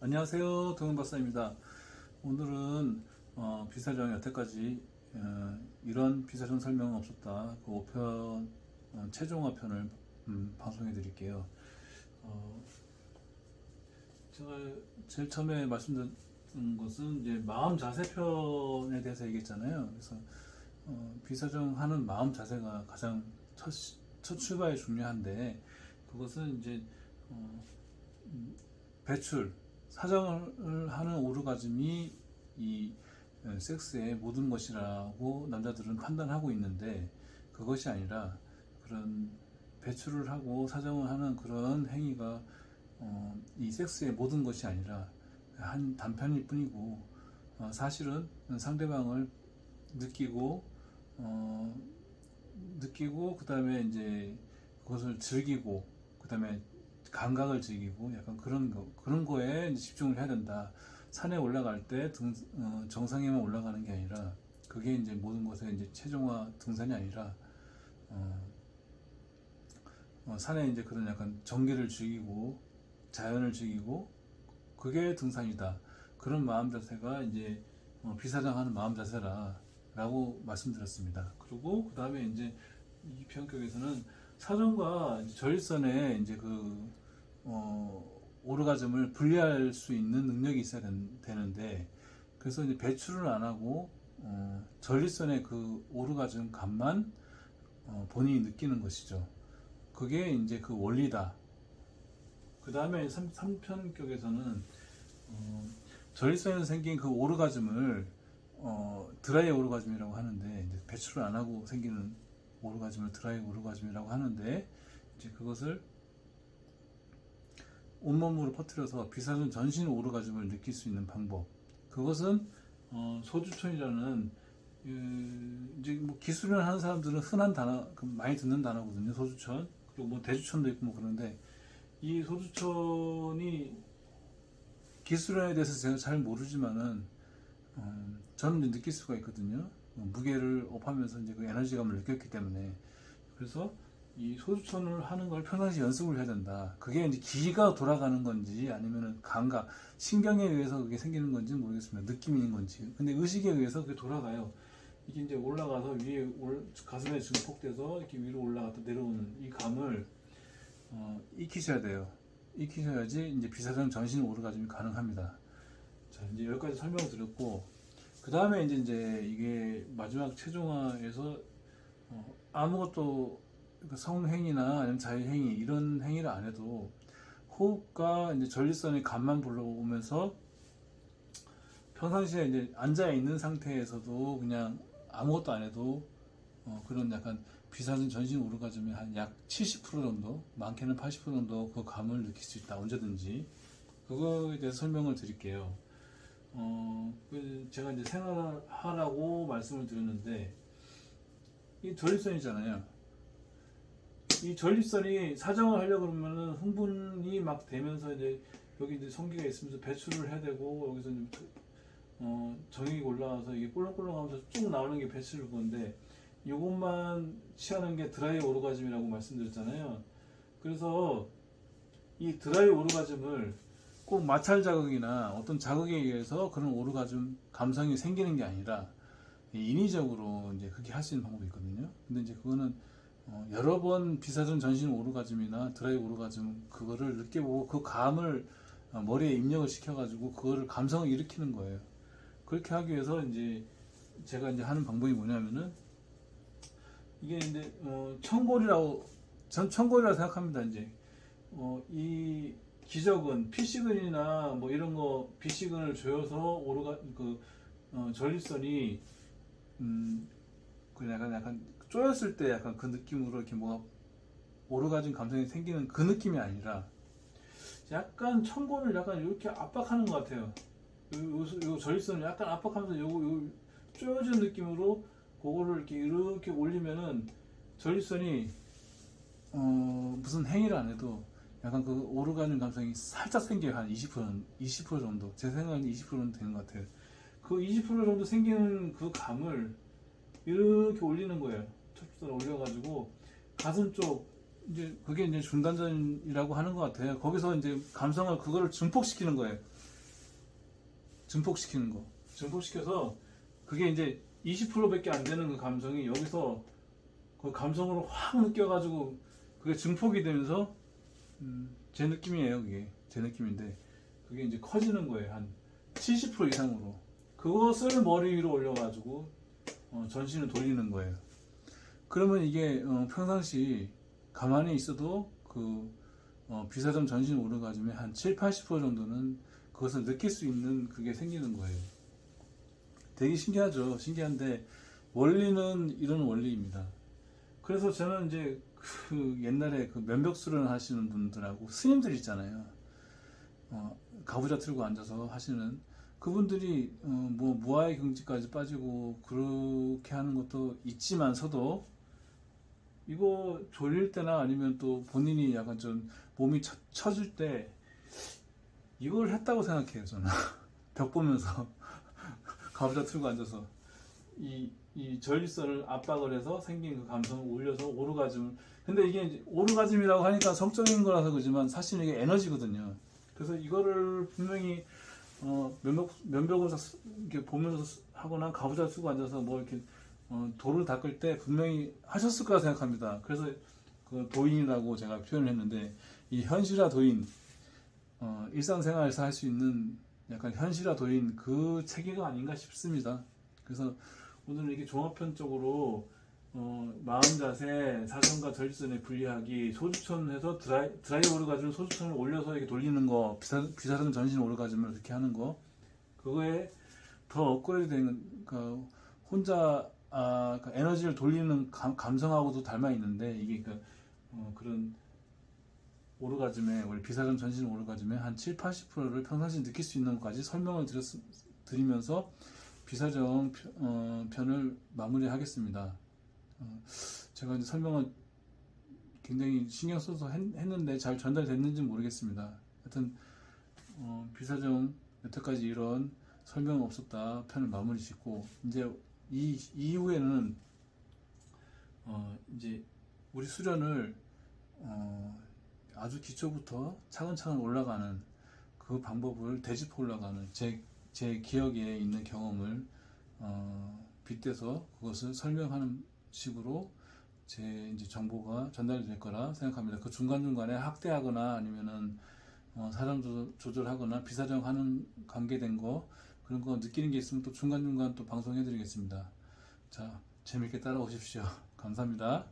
안녕하세요. 동현박사입니다. 오늘은 어, 비사정 여태까지 어, 이런 비사정 설명은 없었다. 그 5편 어, 최종화편을 음, 방송해 드릴게요. 어, 제가 제일 처음에 말씀드린 것은 이제 마음 자세 편에 대해서 얘기했잖아요. 그래서 어, 비사정 하는 마음 자세가 가장 첫, 시- 첫 출발이 중요한데 그것은 이제 어, 음, 배출 사정을 하는 오르가즘이 이 에, 섹스의 모든 것이라고 남자들은 판단하고 있는데 그것이 아니라 그런 배출을 하고 사정을 하는 그런 행위가 어, 이 섹스의 모든 것이 아니라 한 단편일 뿐이고 어, 사실은 상대방을 느끼고 어, 느끼고 그 다음에 이제 그것을 즐기고 그 다음에 감각을 즐기고 약간 그런 거 그런 거에 집중을 해야 된다. 산에 올라갈 때 등, 어, 정상에만 올라가는 게 아니라 그게 이제 모든 것의 이제 최종화 등산이 아니라 어, 어, 산에 이제 그런 약간 정기를 즐기고 자연을 즐기고 그게 등산이다. 그런 마음 자세가 이제 어, 비사장하는 마음 자세라라고 말씀드렸습니다. 그리고 그 다음에 이제 이 편격에서는 사정과 이제 전립선에 이제 그 어, 오르가즘을 분리할 수 있는 능력이 있어야 된- 되는데 그래서 이제 배출을 안 하고 어, 전립선의 그 오르가즘 감만 어, 본인이 느끼는 것이죠. 그게 이제 그 원리다. 그 다음에 3편격에서는 어, 전립선에서 생긴 그 오르가즘을 어, 드라이 오르가즘이라고 하는데 배출을 안 하고 생기는 오르가즘을 드라이 오르가즘이라고 하는데 이제 그것을 온몸으로 퍼뜨려서 비사전 전신 오르가즘을 느낄 수 있는 방법. 그것은 어, 소주촌이라는 그, 이제 뭐 기술을 하는 사람들은 흔한 단어 그 많이 듣는 단어거든요. 소주촌 그리고 뭐 대주촌도 있고 뭐 그런데 이 소주촌이 기술에 대해서 제가 잘 모르지만은 어, 저는 느낄 수가 있거든요. 어, 무게를 업하면서 이제 그 에너지감을 느꼈기 때문에 그래서 이 소주천을 하는 걸 평상시 연습을 해야 된다. 그게 이제 기가 돌아가는 건지 아니면은 감각, 신경에 의해서 그게 생기는 건지 는 모르겠습니다. 느낌인 건지. 근데 의식에 의해서 그게 돌아가요. 이게 이제 올라가서 위에 올, 가슴에 증폭돼서 이렇게 위로 올라갔다 내려오는 이 감을 어, 익히셔야 돼요. 익히셔야지 이제 비사전 전신 오르가즘이 가능합니다. 자, 이제 여기까지 설명을 드렸고, 그 다음에 이제, 이제 이게 마지막 최종화에서 어, 아무것도 그 성행위나 아니면 자유행위 이런 행위를 안 해도 호흡과 이제 전립선의 감만 불러오면서 평상시에 이제 앉아 있는 상태에서도 그냥 아무것도 안 해도 어, 그런 약간 비사전 전신 오르가즘의 한약 70% 정도, 많게는 80% 정도 그 감을 느낄 수 있다 언제든지 그거에 대해서 설명을 드릴게요. 어, 그 제가 이제 생활하라고 말씀을 드렸는데 이 전립선이잖아요. 이 전립선이 사정을 하려고 그러면은 흥분이 막 되면서 이제 여기 이제 성기가 있으면서 배출을 해야 되고 여기서 이제 어, 정액이 올라와서 이게 꼴렁꼴렁하면서 쭉 나오는 게 배출일 건데 이것만 취하는 게 드라이 오르가즘이라고 말씀드렸잖아요. 그래서 이 드라이 오르가즘을 꼭 마찰 자극이나 어떤 자극에 의해서 그런 오르가즘 감성이 생기는 게 아니라 이 인위적으로 이제 그렇게 할 수 있는 방법이 있거든요. 근데 이제 그거는 어, 여러 번 비사전 전신 오르가즘이나 드라이 오르가즘 그거를 느껴보고 그 감을 어, 머리에 입력을 시켜가지고 그거를 감성을 일으키는 거예요. 그렇게 하기 위해서 이제 제가 이제 하는 방법이 뭐냐면은 이게 이제 어, 청골이라고 전 청골이라고 생각합니다. 이제 어, 이 기적은 피시근이나 뭐 이런 거 비시근을 조여서 오르가 그 어, 전립선이 음, 그 약간 약간 쪼였을 때 약간 그 느낌으로 이렇게 뭐가 오르가즘 감성이 생기는 그 느낌이 아니라 약간 청골을 약간 이렇게 압박하는 것 같아요. 요, 요, 요 전립선을 약간 압박하면서 요거 요 쪼여진 느낌으로 그거를 이렇게 이렇게 올리면은 전립선이 어 무슨 행위를 안 해도 약간 그 오르가즘 감성이 살짝 생겨요. 한 20% 20% 정도. 제 생각엔 20% 정도 되는 것 같아요. 그 20% 정도 생기는 그 감을 이렇게 올리는 거예요 척추선 올려가지고 가슴 쪽 이제 그게 이제 중단전이라고 하는 것 같아요. 거기서 이제 감성을 그거를 증폭시키는 거예요. 증폭시키는 거. 증폭시켜서 그게 이제 20%밖에 안 되는 그 감성이 여기서 그 감성으로 확 느껴가지고 그게 증폭이 되면서 음, 제 느낌이에요 그게. 제 느낌인데 그게 이제 커지는 거예요 한 70% 이상으로. 그것을 머리 위로 올려가지고 어, 전신을 돌리는 거예요 그러면 이게 어, 평상시 가만히 있어도 그 어, 비사점 전신 오르가즘의 한 7, 80% 정도는 그것을 느낄 수 있는 그게 생기는 거예요. 되게 신기하죠. 신기한데 원리는 이런 원리입니다. 그래서 저는 이제 그 옛날에 그 면벽 수련 하시는 분들하고 스님들 있잖아요. 어, 가부좌 틀고 앉아서 하시는 그분들이 어, 뭐 무아의 경지까지 빠지고 그렇게 하는 것도 있지만서도 이거 졸릴 때나 아니면 또 본인이 약간 좀 몸이 처, 처질 때 이걸 했다고 생각해요 저는. 벽 보면서. 가부좌 틀고 앉아서. 이, 이 전립선을 압박을 해서 생긴 그 감성을 올려서 오르가즘을. 근데 이게 오르가즘이라고 하니까 성적인 거라서 그지만 사실 이게 에너지거든요. 그래서 이거를 분명히 어, 면벽, 면벽을 사- 이렇게 보면서 하거나 가부좌 쓰고 앉아서 뭐 이렇게 어, 돌을 닦을 때 분명히 하셨을 거라 생각합니다. 그래서 그 도인이라고 제가 표현을 했는데 이 현실화 도인 어, 일상생활에서 할 수 있는 약간 현실화 도인 그 체계가 아닌가 싶습니다. 그래서 오늘은 이렇게 종합편적으로 어, 마음 자세, 사선과 전립선의 분리하기, 소주천에서 드라이, 드라이 오르가즘을 소주천을 올려서 이렇게 돌리는 거, 비사, 비사선 전신 오르가즘을 그렇게 하는 거, 그거에 더 업그레이드 된, 그, 혼자, 아, 그 에너지를 돌리는 감, 감성하고도 닮아 있는데, 이게 그, 어, 그런 오르가즘에, 우리 비사선 전신 오르가즘의 한 7, 80%를 평상시 느낄 수 있는 것까지 설명을 드렸, 드리면서 비사정 편- 어, 편을 마무리하겠습니다. 어, 제가 이제 설명을 굉장히 신경 써서 했, 는데잘 전달됐는지 모르겠습니다. 하여튼 어, 비사정 여태까지 이런 설명 없었다 편을 마무리 짓고 이제 이 이후에는 어, 이제 우리 수련을 어, 아주 기초부터 차근차근 올라가는 그 방법을 되짚어 올라가는 제, 제 기억에 있는 경험을 어, 빗대서 그것을 설명하는 식으로 제 이제 정보가 전달될 거라 생각합니다. 그 중간중간에 학대하거나 아니면은 어, 조- 조절하거나 비사정하는 관계된 거 그런 거 느끼는 게 있으면 또 중간중간 또 방송해 드리겠습니다. 자, 재밌게 따라오십시오. 감사합니다.